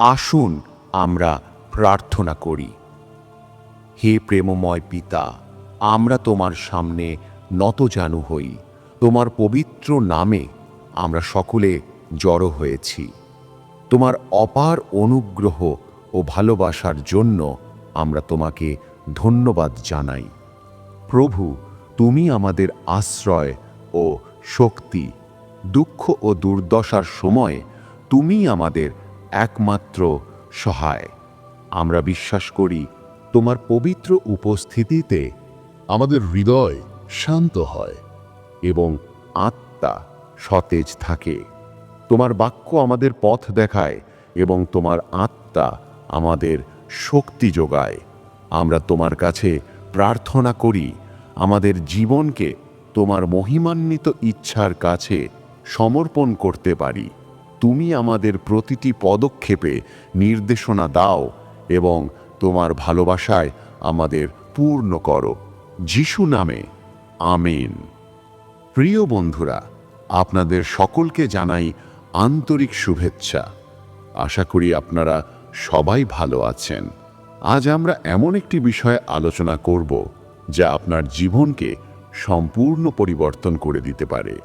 আসুন আমরা প্রার্থনা করি। হে প্রেমময় পিতা, আমরা তোমার সামনে নতজানু হই। তোমার পবিত্র নামে আমরা সকলে জড়ো হয়েছি। তোমার অপার অনুগ্রহ ও ভালোবাসার জন্য আমরা তোমাকে ধন্যবাদ জানাই। প্রভু, তুমি আমাদের আশ্রয় ও শক্তি, দুঃখ ও দুর্দশার সময় তুমি আমাদের একমাত্র সহায়। আমরা বিশ্বাস করি, তোমার পবিত্র উপস্থিতিতে আমাদের হৃদয় শান্ত হয় এবং আত্মা সতেজ থাকে। তোমার বাক্য আমাদের পথ দেখায় এবং তোমার আত্মা আমাদের শক্তি যোগায়। আমরা তোমার কাছে প্রার্থনা করি, আমাদের জীবনকে তোমার মহিমান্বিত ইচ্ছার কাছে সমর্পণ করতে পারি। তুমি আমাদের প্রতিটি পদক্ষেপে নির্দেশনা দাও এবং তোমার ভালোবাসায় আমাদের পূর্ণ করো। যিশু নামে, আমিন। প্রিয় বন্ধুরা, আপনাদের সকলকে জানাই আন্তরিক শুভেচ্ছা। আশা করি আপনারা সবাই ভালো আছেন। আজ আমরা এমন একটি বিষয়ে আলোচনা করব যা আপনার জীবনকে সম্পূর্ণ পরিবর্তন করে দিতে পারে।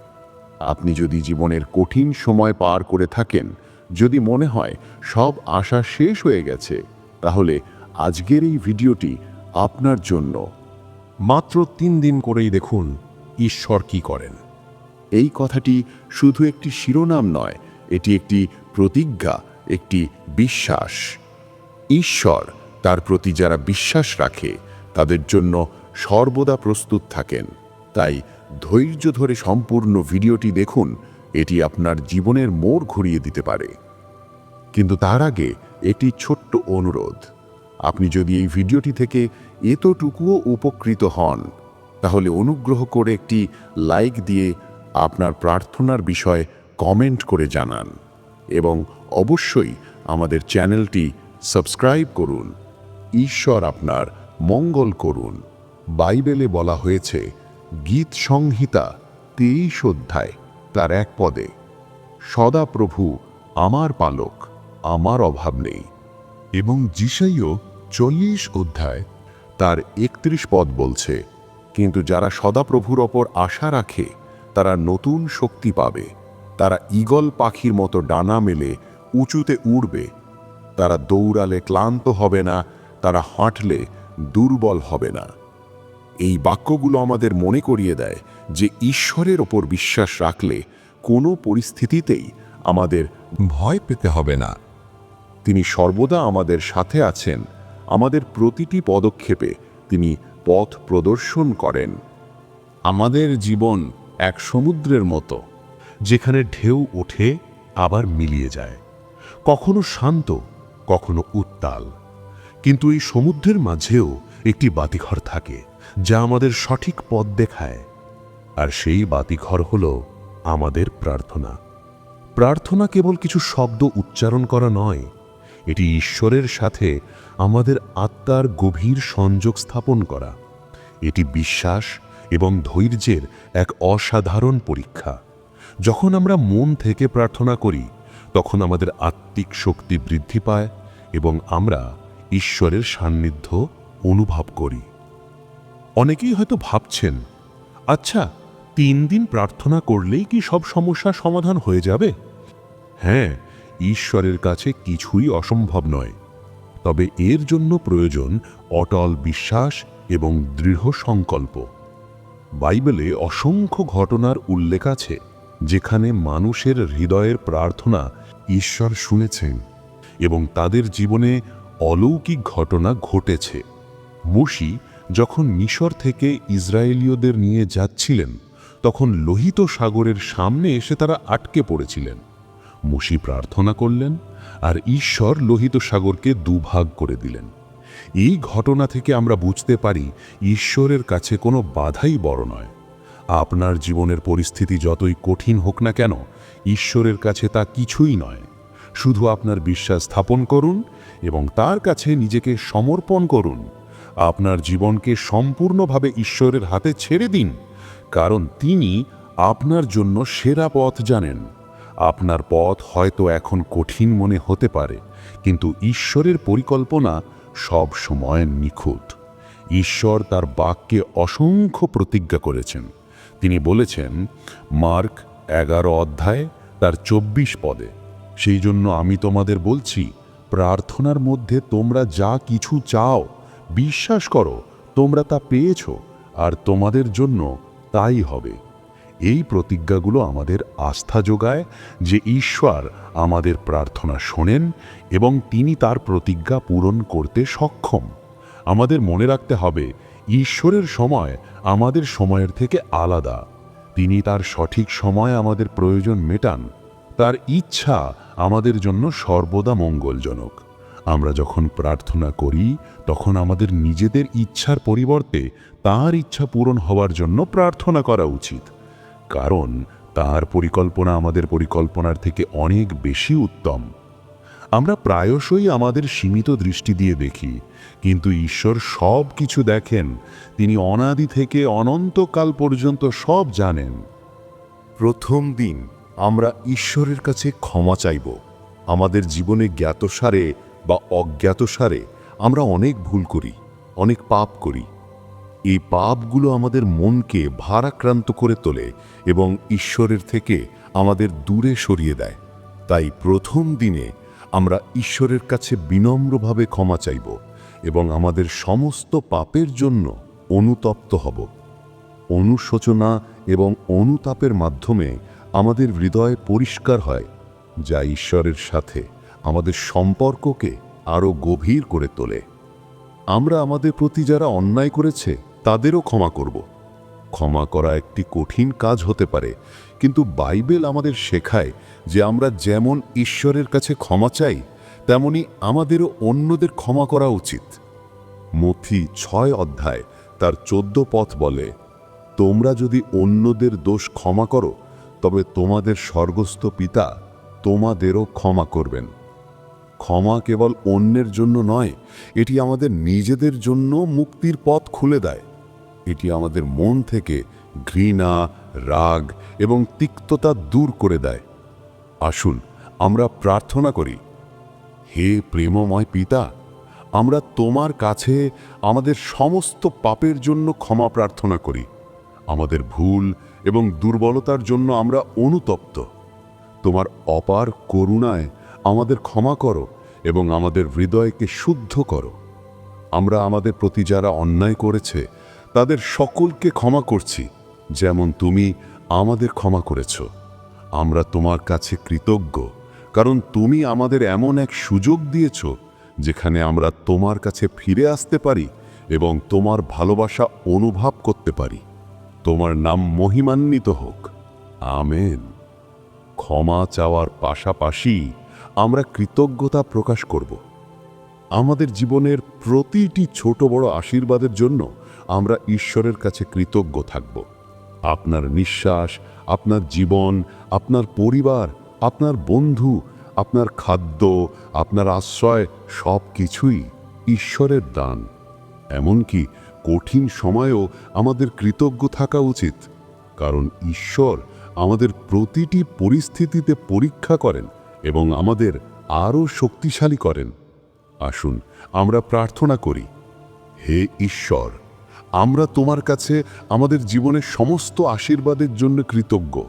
আপনি যদি জীবনের কঠিন সময় পার করে থাকেন যদি মনে হয় সব আশা শেষ হয়ে গেছে তাহলে আজকের এই ভিডিওটি আপনার জন্য। মাত্র তিন দিন করেই দেখুন ঈশ্বর কি করেন। এই কথাটি শুধু একটি শিরোনাম নয় এটি একটি প্রতিজ্ঞা একটি বিশ্বাস। ঈশ্বর তার প্রতি যারা বিশ্বাস রাখে তাদের জন্য সর্বদা প্রস্তুত থাকেন। তাই ধৈর্য ধরে সম্পূর্ণ ভিডিওটি দেখুন, এটি আপনার জীবনের মোড় ঘুরিয়ে দিতে পারে। কিন্তু তার আগে একটি ছোট্ট অনুরোধ। আপনি যদি এই ভিডিওটি থেকে এতটুকুও উপকৃত হন, তাহলে অনুগ্রহ করে একটি লাইক দিয়ে আপনার প্রার্থনার বিষয়ে কমেন্ট করে জানান এবং অবশ্যই আমাদের চ্যানেলটি সাবস্ক্রাইব করুন। ঈশ্বর আপনার মঙ্গল করুন। বাইবেলে বলা হয়েছে গীত সংহিতা তেইশ অধ্যায়, তার এক পদে সদা প্রভু আমার পালক, আমার অভাব নেই। এবং যিশাইও চল্লিশ অধ্যায়, তার একত্রিশ পদ বলছে, কিন্তু যারা সদাপ্রভুর ওপর আশা রাখে, তারা নতুন শক্তি পাবে। তারা ঈগল পাখির মতো ডানা মেলে উঁচুতে উড়বে। তারা দৌড়ালে ক্লান্ত হবে না, তারা হাঁটলে দুর্বল হবে না। এই বাক্যগুলো আমাদের মনে করিয়ে দেয় যে ঈশ্বরের ওপর বিশ্বাস রাখলে কোনো পরিস্থিতিতেই আমাদের ভয় পেতে হবে না। তিনি সর্বদা আমাদের সাথে আছেন, আমাদের প্রতিটি পদক্ষেপে তিনি পথ প্রদর্শন করেন। আমাদের জীবন এক সমুদ্রের মতো, যেখানে ঢেউ ওঠে, আবার মিলিয়ে যায়। কখনো শান্ত, কখনো উত্তাল। কিন্তু এই সমুদ্রের মাঝেও একটি বাতিঘর থাকে। যা আমাদের সঠিক পথ দেখায়। আর সেই বাতিঘর হল আমাদের প্রার্থনা। প্রার্থনা কেবল কিছু শব্দ উচ্চারণ করা নয়, এটি ঈশ্বরের সাথে আমাদের আত্মার গভীর সংযোগ স্থাপন করা। এটি বিশ্বাস এবং ধৈর্যের এক অসাধারণ পরীক্ষা। যখন আমরা মন থেকে প্রার্থনা করি, তখন আমাদের আত্মিক শক্তি বৃদ্ধি পায় এবং আমরা ঈশ্বরের সান্নিধ্য অনুভব করি। অনেকেই হয়তো ভাবছেন আচ্ছা তিন দিন প্রার্থনা করলেই কি সব সমস্যার সমাধান হয়ে যাবে? হ্যাঁ ঈশ্বরের কাছে কিছুই অসম্ভব নয়। তবে এর জন্য প্রয়োজন অটল বিশ্বাস এবং দৃঢ় সংকল্প। বাইবেলে অসংখ্য ঘটনার উল্লেখ আছে, যেখানে মানুষের হৃদয়ের প্রার্থনা ঈশ্বর শুনেছেন এবং তাদের জীবনে অলৌকিক ঘটনা ঘটেছে। মুশি যখন মিশর থেকে ইসরায়েলীয়দের নিয়ে যাচ্ছিলেন, তখন লোহিত সাগরের সামনে এসে তারা আটকে পড়েছিলেন। মুশি প্রার্থনা করলেন আর ঈশ্বর লোহিত সাগরকে দুভাগ করে দিলেন। এই ঘটনা থেকে আমরা বুঝতে পারি ঈশ্বরের কাছে কোনো বাধাই বড় নয়। আপনার জীবনের পরিস্থিতি যতই কঠিন হোক না কেন, ঈশ্বরের কাছে তা কিছুই নয়। শুধু আপনার বিশ্বাস স্থাপন করুন এবং তার কাছে নিজেকে সমর্পণ করুন। আপনার জীবনকে সম্পূর্ণভাবে ঈশ্বরের হাতে ছেড়ে দিন, কারণ তিনি আপনার জন্য সেরা পথ জানেন। আপনার পথ হয়তো এখন কঠিন মনে হতে পারে, কিন্তু ঈশ্বরের পরিকল্পনা সব সময় নিখুঁত। ঈশ্বর তার বাক্যে অসংখ্য প্রতিজ্ঞা করেছেন। তিনি বলেছেন, মার্ক এগারো অধ্যায়, তার চব্বিশ পদে, সেই জন্য আমি তোমাদের বলছি, প্রার্থনার মধ্যে তোমরা যা কিছু চাও বিশ্বাস করো, তোমরা তা পেয়েছ, আর তোমাদের জন্য তাই হবে। এই প্রতিজ্ঞাগুলো আমাদের আস্থা যোগায় যে ঈশ্বর আমাদের প্রার্থনা শোনেন এবং তিনি তার প্রতিজ্ঞা পূরণ করতে সক্ষম। আমাদের মনে রাখতে হবে, ঈশ্বরের সময় আমাদের সময়ের থেকে আলাদা। তিনি তার সঠিক সময় আমাদের প্রয়োজন মেটান, তার ইচ্ছা আমাদের জন্য সর্বদা মঙ্গলজনক। আমরা যখন প্রার্থনা করি, তখন আমাদের নিজেদের ইচ্ছার পরিবর্তে তার ইচ্ছা পূরণ হওয়ার জন্য প্রার্থনা করা উচিত। কারণ তার পরিকল্পনা আমাদের পরিকল্পনার থেকে অনেক বেশি উত্তম। আমরা প্রায়শই আমাদের সীমিত দৃষ্টি দিয়ে দেখি, কিন্তু ঈশ্বর সব কিছু দেখেন। তিনি অনাদি থেকে অনন্তকাল পর্যন্ত সব জানেন। প্রথম দিন আমরা ঈশ্বরের কাছে ক্ষমা চাইব। আমাদের জীবনে জ্ঞাতসারে বা অজ্ঞাতসারে আমরা অনেক ভুল করি, অনেক পাপ করি। এই পাপগুলো আমাদের মনকে ভারাক্রান্ত করে তোলে এবং ঈশ্বরের থেকে আমাদের দূরে সরিয়ে দেয়। তাই প্রথম দিনে আমরা ঈশ্বরের কাছে বিনম্রভাবে ক্ষমা চাইব এবং আমাদের সমস্ত পাপের জন্য অনুতপ্ত হব। অনুশোচনা এবং অনুতাপের মাধ্যমে আমাদের হৃদয় পরিষ্কার হয় যা ঈশ্বরের সাথে। আমাদের সম্পর্ককে আরও গভীর করে তোলে। আমরা আমাদের প্রতি যারা অন্যায় করেছে, তাদেরও ক্ষমা করব। ক্ষমা করা একটি কঠিন কাজ হতে পারে, কিন্তু বাইবেল আমাদের শেখায় যে আমরা যেমন ঈশ্বরের কাছে ক্ষমা চাই, তেমনি আমাদেরও অন্যদের ক্ষমা করা উচিত। মথি ছয় অধ্যায় তার চোদ্দ পথ বলে, তোমরা যদি অন্যদের দোষ ক্ষমা করো, তবে তোমাদের স্বর্গস্থ পিতা তোমাদেরও ক্ষমা করবেন। ক্ষমা কেবল অন্যের জন্য নয়, এটি আমাদের নিজেদের জন্য মুক্তির পথ খুলে দেয়। এটি আমাদের মন থেকে ঘৃণা, রাগ এবং তিক্ততা দূর করে দেয়। আসুন, আমরা প্রার্থনা করি, হে প্রেমময় পিতা, আমরা তোমার কাছে আমাদের সমস্ত পাপের জন্য ক্ষমা প্রার্থনা করি। আমাদের ভুল এবং দুর্বলতার জন্য আমরা অনুতপ্ত। তোমার অপার করুণায় আমাদের ক্ষমা করো। এবং আমাদের হৃদয়কে শুদ্ধ করো। আমরা আমাদের প্রতি যারা অন্যায় করেছে, তাদের সকলকে ক্ষমা করছি, যেমন তুমি আমাদের ক্ষমা করেছ। আমরা তোমার কাছে কৃতজ্ঞ, কারণ তুমি আমাদের এমন এক সুযোগ দিয়েছ, যেখানে আমরা তোমার কাছে ফিরে আসতে পারি এবং তোমার ভালোবাসা অনুভব করতে পারি। তোমার নাম মহিমান্বিত হোক। আমেন। ক্ষমা চাওয়ার পাশাপাশি আমরা কৃতজ্ঞতা প্রকাশ করব। আমাদের জীবনের প্রতিটি ছোট বড় আশীর্বাদের জন্য আমরা ঈশ্বরের কাছে কৃতজ্ঞ থাকব। আপনার নিঃশ্বাস, আপনার জীবন, আপনার পরিবার, আপনার বন্ধু, আপনার খাদ্য, আপনার আশ্রয় সব কিছুই ঈশ্বরের দান। এমনকি কঠিন সময়েও আমাদের কৃতজ্ঞ থাকা উচিত, কারণ ঈশ্বর আমাদের প্রতিটি পরিস্থিতিতে পরীক্ষা করেন এবং আমাদের আরও শক্তিশালী করেন। আসুন, আমরা প্রার্থনা করি, হে ঈশ্বর, আমরা তোমার কাছে আমাদের জীবনের সমস্ত আশীর্বাদের জন্য কৃতজ্ঞ।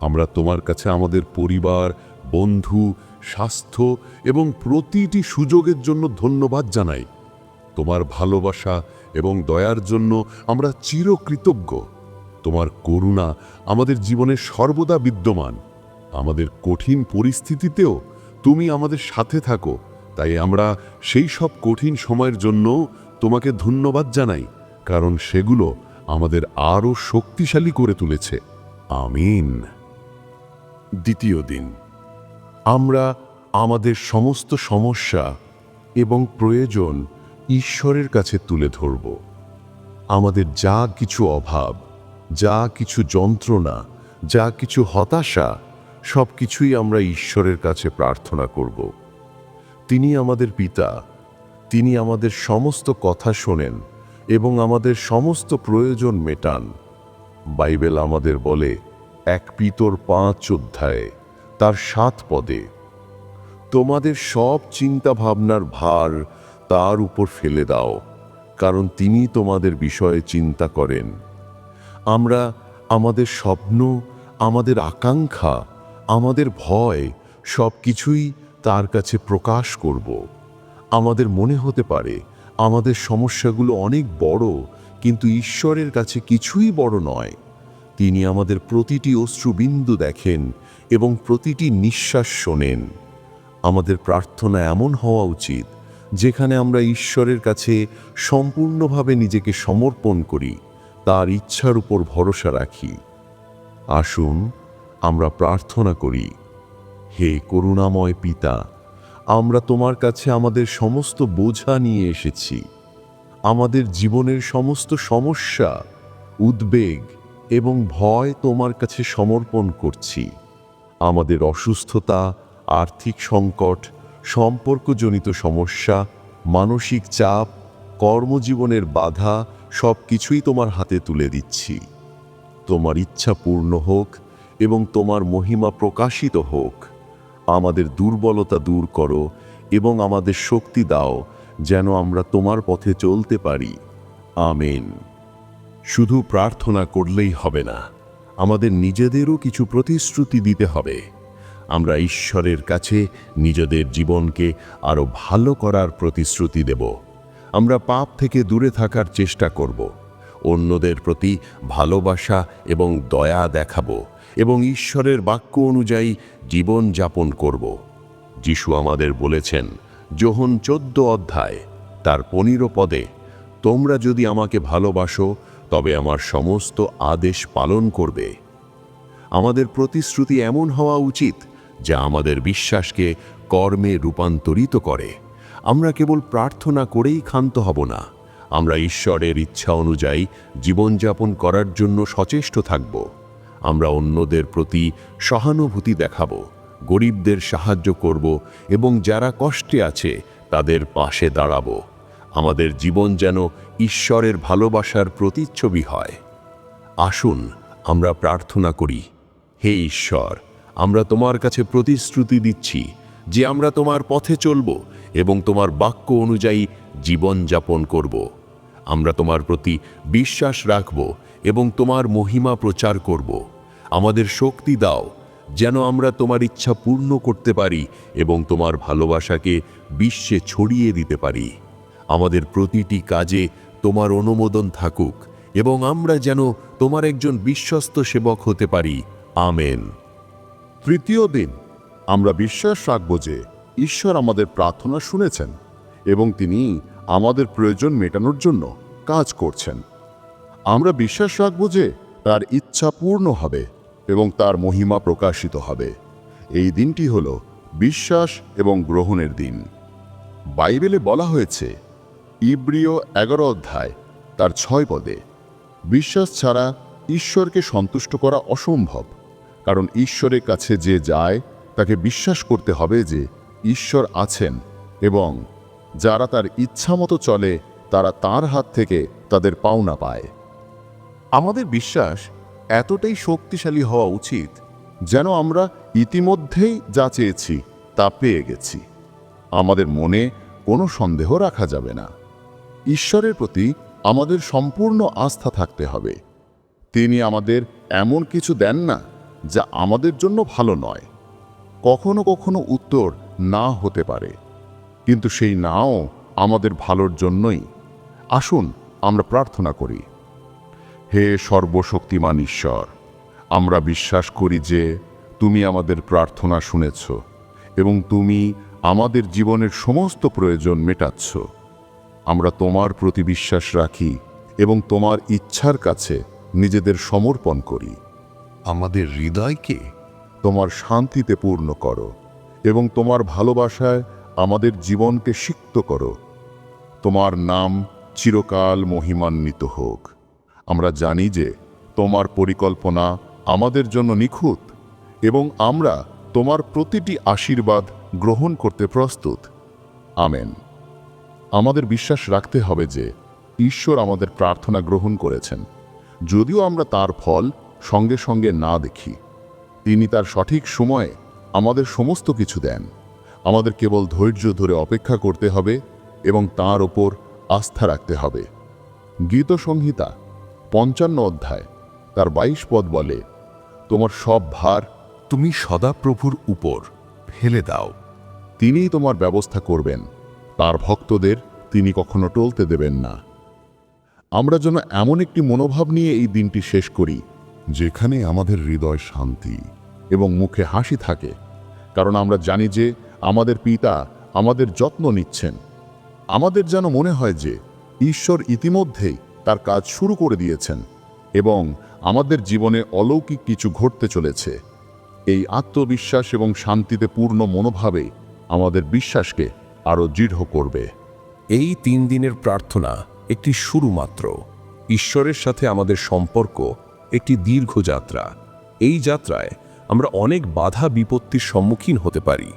আমরা তোমার কাছে আমাদের পরিবার, বন্ধু, স্বাস্থ্য এবং প্রতিটি সুযোগের জন্য ধন্যবাদ জানাই। তোমার ভালোবাসা এবং দয়ার জন্য আমরা চিরকৃতজ্ঞ। তোমার করুণা আমাদের জীবনে সর্বদা বিদ্যমান। আমাদের কঠিন পরিস্থিতিতেও তুমি আমাদের সাথে থাকো। তাই আমরা সেই সব কঠিন সময়ের জন্য তোমাকে ধন্যবাদ জানাই, কারণ সেগুলো আমাদের আরও শক্তিশালী করে তুলেছে। আমিন। দ্বিতীয় দিন, আমরা আমাদের সমস্ত সমস্যা এবং প্রয়োজন ঈশ্বরের কাছে তুলে ধরব। আমাদের যা কিছু অভাব, যা কিছু যন্ত্রণা, যা কিছু হতাশা সব কিছুই আমরা ঈশ্বরের কাছে প্রার্থনা করব। তিনি আমাদের পিতা, তিনি আমাদের সমস্ত কথা শোনেন এবং আমাদের সমস্ত প্রয়োজন মেটান। বাইবেল আমাদের বলে, এক পিতর পাঁচ অধ্যায়ে, তার সাত পদে, তোমাদের সব চিন্তা ভাবনার ভার তার উপর ফেলে দাও, কারণ তিনি তোমাদের বিষয়ে চিন্তা করেন। আমরা আমাদের স্বপ্ন, আমাদের আকাঙ্ক্ষা আমাদের ভয় সব কিছুই তার কাছে প্রকাশ করব। আমাদের মনে হতে পারে আমাদের সমস্যাগুলো অনেক বড়, কিন্তু ঈশ্বরের কাছে কিছুই বড় নয়। তিনি আমাদের প্রতিটি অশ্রুবিন্দু দেখেন এবং প্রতিটি নিঃশ্বাস শোনেন। আমাদের প্রার্থনা এমন হওয়া উচিত, যেখানে আমরা ঈশ্বরের কাছে সম্পূর্ণভাবে নিজেকে সমর্পণ করি, তার ইচ্ছার উপর ভরসা রাখি। আসুন আমরা প্রার্থনা করি, হে করুণাময় পিতা, আমরা তোমার কাছে আমাদের সমস্ত বোঝা নিয়ে এসেছি। আমাদের জীবনের সমস্ত সমস্যা, উদ্বেগ এবং ভয় তোমার কাছে সমর্পণ করছি। আমাদের অসুস্থতা, আর্থিক সংকট, সম্পর্কজনিত সমস্যা, মানসিক চাপ, কর্মজীবনের বাধা সব কিছুই তোমার হাতে তুলে দিচ্ছি। তোমার ইচ্ছা পূর্ণ হোক এবং তোমার মহিমা প্রকাশিত হোক। আমাদের দুর্বলতা দূর করো এবং আমাদের শক্তি দাও, যেন আমরা তোমার পথে চলতে পারি। আমেন। শুধু প্রার্থনা করলেই হবে না, আমাদের নিজেদেরও কিছু প্রতিশ্রুতি দিতে হবে। আমরা ঈশ্বরের কাছে নিজেদের জীবনকে আরও ভালো করার প্রতিশ্রুতি দেব। আমরা পাপ থেকে দূরে থাকার চেষ্টা করব। অন্যদের প্রতি ভালোবাসা এবং দয়া দেখাবো। এবং ঈশ্বরের বাক্য অনুযায়ী জীবন যাপন করব। যিশু আমাদের বলেছেন, যোহন চোদ্দ অধ্যায়, তার পনির পদে, তোমরা যদি আমাকে ভালোবাসো, তবে আমার সমস্ত আদেশ পালন করবে। আমাদের প্রতিশ্রুতি এমন হওয়া উচিত, যা আমাদের বিশ্বাসকে কর্মে রূপান্তরিত করে। আমরা কেবল প্রার্থনা করেই ক্ষান্ত হব না। আমরা ঈশ্বরের ইচ্ছা অনুযায়ী জীবনযাপন করার জন্য সচেষ্ট থাকব। আমরা অন্যদের প্রতি সহানুভূতি দেখাব, গরিবদের সাহায্য করব এবং যারা কষ্টে আছে তাদের পাশে দাঁড়াবো। আমাদের জীবন যেন ঈশ্বরের ভালোবাসার প্রতিচ্ছবি হয়। আসুন, আমরা প্রার্থনা করি, হে ঈশ্বর, আমরা তোমার কাছে প্রতিশ্রুতি দিচ্ছি যে আমরা তোমার পথে চলব এবং তোমার বাক্য অনুযায়ী জীবন যাপন করব। আমরা তোমার প্রতি বিশ্বাস রাখব এবং তোমার মহিমা প্রচার করব। আমাদের শক্তি দাও, যেন আমরা তোমার ইচ্ছা পূর্ণ করতে পারি এবং তোমার ভালোবাসাকে বিশ্বে ছড়িয়ে দিতে পারি। আমাদের প্রতিটি কাজে তোমার অনুমোদন থাকুক এবং আমরা যেন তোমার একজন বিশ্বস্ত সেবক হতে পারি। আমেন। তৃতীয় দিন, আমরা বিশ্বাস রাখব যে ঈশ্বর আমাদের প্রার্থনা শুনেছেন এবং তিনি আমাদের প্রয়োজন মেটানোর জন্য কাজ করছেন। আমরা বিশ্বাস রাখব যে তার ইচ্ছা পূর্ণ হবে এবং তার মহিমা প্রকাশিত হবে। এই দিনটি হল বিশ্বাস এবং গ্রহণের দিন। বাইবেলে বলা হয়েছে, ইব্রিয় এগারো অধ্যায়, তার ছয় পদে, বিশ্বাস ছাড়া ঈশ্বরকে সন্তুষ্ট করা অসম্ভব, কারণ ঈশ্বরের কাছে যে যায়, তাকে বিশ্বাস করতে হবে যে ঈশ্বর আছেন এবং যারা তার ইচ্ছামতো চলে, তারা তার হাত থেকে তাদের পাওনা পায়। আমাদের বিশ্বাস এতটাই শক্তিশালী হওয়া উচিত যেন আমরা ইতিমধ্যেই যা চেয়েছি, তা পেয়ে গেছি। আমাদের মনে কোনো সন্দেহ রাখা যাবে না। ঈশ্বরের প্রতি আমাদের সম্পূর্ণ আস্থা থাকতে হবে। তিনি আমাদের এমন কিছু দেন না যা আমাদের জন্য ভালো নয়। কখনো কখনো উত্তর না হতে পারে। কিন্তু সেই নাও আমাদের ভালোর জন্যই। আসুন, আমরা প্রার্থনা করি। হে সর্বশক্তিমান ঈশ্বর, আমরা বিশ্বাস করি যে তুমি আমাদের প্রার্থনা শুনেছ এবং তুমি আমাদের জীবনের সমস্ত প্রয়োজন মেটাচ্ছ। আমরা তোমার প্রতি বিশ্বাস রাখি এবং তোমার ইচ্ছার কাছে নিজেদের সমর্পণ করি। আমাদের হৃদয়কে তোমার শান্তিতে পূর্ণ করো এবং তোমার ভালোবাসায় আমাদের জীবনকে সিক্ত করো। তোমার নাম চিরকাল মহিমান্বিত হোক। আমরা জানি যে তোমার পরিকল্পনা আমাদের জন্য নিখুঁত এবং আমরা তোমার প্রতিটি আশীর্বাদ গ্রহণ করতে প্রস্তুত। আমেন। আমাদের বিশ্বাস রাখতে হবে যে ঈশ্বর আমাদের প্রার্থনা গ্রহণ করেছেন। যদিও আমরা তার ফল সঙ্গে সঙ্গে না দেখি, তিনি তার সঠিক সময়ে আমাদের সমস্ত কিছু দেন। আমাদের কেবল ধৈর্য ধরে অপেক্ষা করতে হবে এবং তার ওপর আস্থা রাখতে হবে। গীত সংহিতা, পঞ্চান্ন অধ্যায়, তার বাইশ পদ বলে, তোমার সব ভার তুমি সদাপ্রভুর উপর ফেলে দাও। তিনিই তোমার ব্যবস্থা করবেন, তার ভক্তদের তিনি কখনো টলতে দেবেন না। আমরা যেন এমন একটি মনোভাব নিয়ে এই দিনটি শেষ করি, যেখানে আমাদের হৃদয় শান্তি এবং মুখে হাসি থাকে, কারণ আমরা জানি যে আমাদের পিতা আমাদের যত্ন নিচ্ছেন। আমাদের যেন মনে হয় যে ঈশ্বর ইতিমধ্যেই তার কাজ শুরু করে দিয়েছেন এবং আমাদের জীবনে অলৌকিক কিছু ঘটতে চলেছে। এই আত্মবিশ্বাস এবং শান্তিতে পূর্ণ মনোভাবে আমাদের বিশ্বাসকে আরও দৃঢ় করবে। এই তিন দিনের প্রার্থনা একটি শুরু মাত্র ঈশ্বরের সাথে আমাদের সম্পর্ক একটি দীর্ঘ যাত্রা। এই যাত্রায় আমরা অনেক বাধা বিপত্তির সম্মুখীন হতে পারি।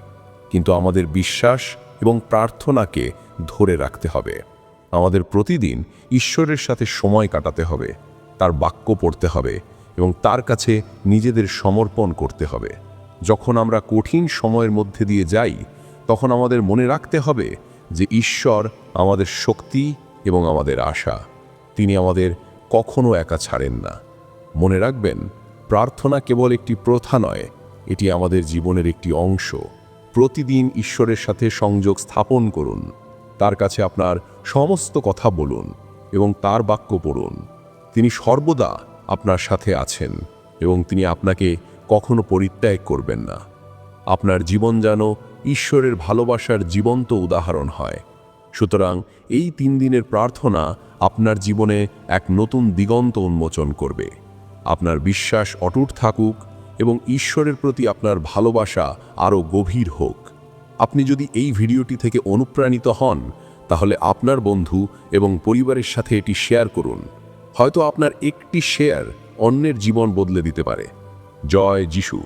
কিন্তু আমাদের বিশ্বাস এবং প্রার্থনাকে ধরে রাখতে হবে। আমাদের প্রতিদিন ঈশ্বরের সাথে সময় কাটাতে হবে, তার বাক্য পড়তে হবে এবং তার কাছে নিজেদের সমর্পণ করতে হবে। যখন আমরা কঠিন সময়ের মধ্যে দিয়ে যাই, তখন আমাদের মনে রাখতে হবে যে ঈশ্বর আমাদের শক্তি এবং আমাদের আশা। তিনি আমাদের কখনো একা ছাড়েন না। মনে রাখবেন, প্রার্থনা কেবল একটি প্রথা নয়, এটি আমাদের জীবনের একটি অংশ। প্রতিদিন ঈশ্বরের সাথে সংযোগ স্থাপন করুন। তার কাছে আপনার সমস্ত কথা বলুন এবং তার বাক্য পড়ুন। তিনি সর্বদা আপনার সাথে আছেন এবং তিনি আপনাকে কখনো পরিত্যাগ করবেন না। আপনার জীবন যেন ঈশ্বরের ভালোবাসার জীবন্ত উদাহরণ হয়। সুতরাং এই তিন দিনের প্রার্থনা আপনার জীবনে এক নতুন দিগন্ত উন্মোচন করবে। আপনার বিশ্বাস অটুট থাকুক এবং ঈশ্বরের প্রতি আপনার ভালোবাসা আরও গভীর হোক। আপনি যদি এই ভিডিওটি থেকে অনুপ্রাণিত হন, তাহলে আপনার বন্ধু এবং পরিবারের সাথে এটি শেয়ার করুন। হয়তো আপনার একটি শেয়ার অন্যের জীবন বদলে দিতে পারে। জয় যিশু।